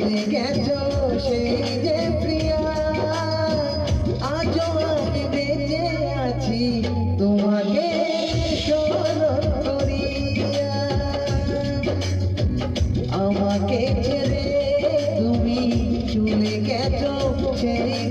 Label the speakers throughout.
Speaker 1: ভুলে গেছ প্রিয়া। আজও আমি আছি তোমাকে স্মরণ করিয়া। আমাকে তুমি চলে গেছ সেই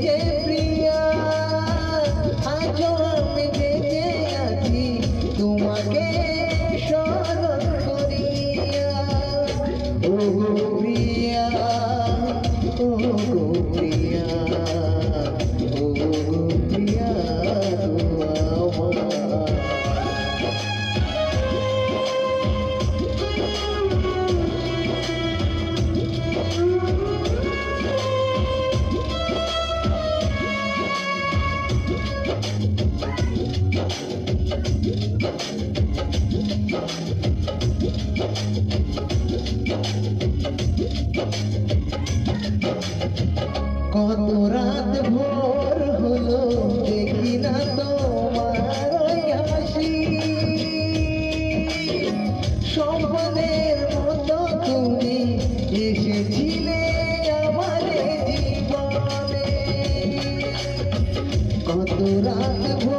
Speaker 1: কত রাত ভোর হলো, দেখি না তোমার হাসি। স্বপ্নের মতো তুমি এসেছিলে আমার জীবনে। কত রাত ভোর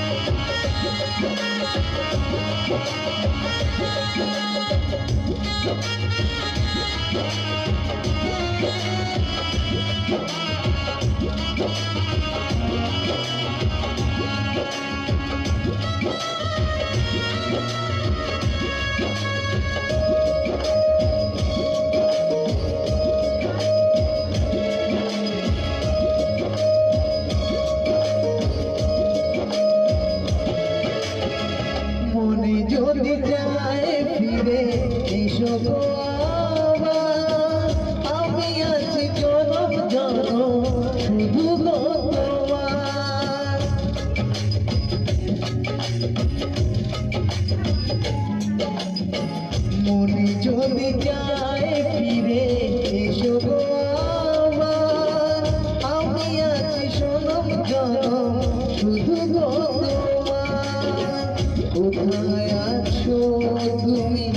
Speaker 1: এসেছিলে আমার যদি যায় ফিরে এসো গো আমার। আমি আছি সনম জনম শুধু গো তোমার কোথায় তুমি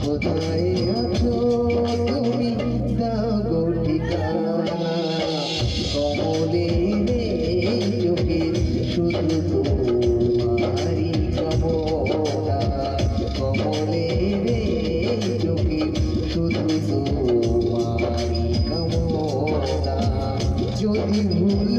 Speaker 1: কোথায় আছো তুমি দাও গো ঠিকানা কমলে চোখে শুধু তোমারি কমলা কমলে চোখে শুধু তোমারি কমলা যদি ভুল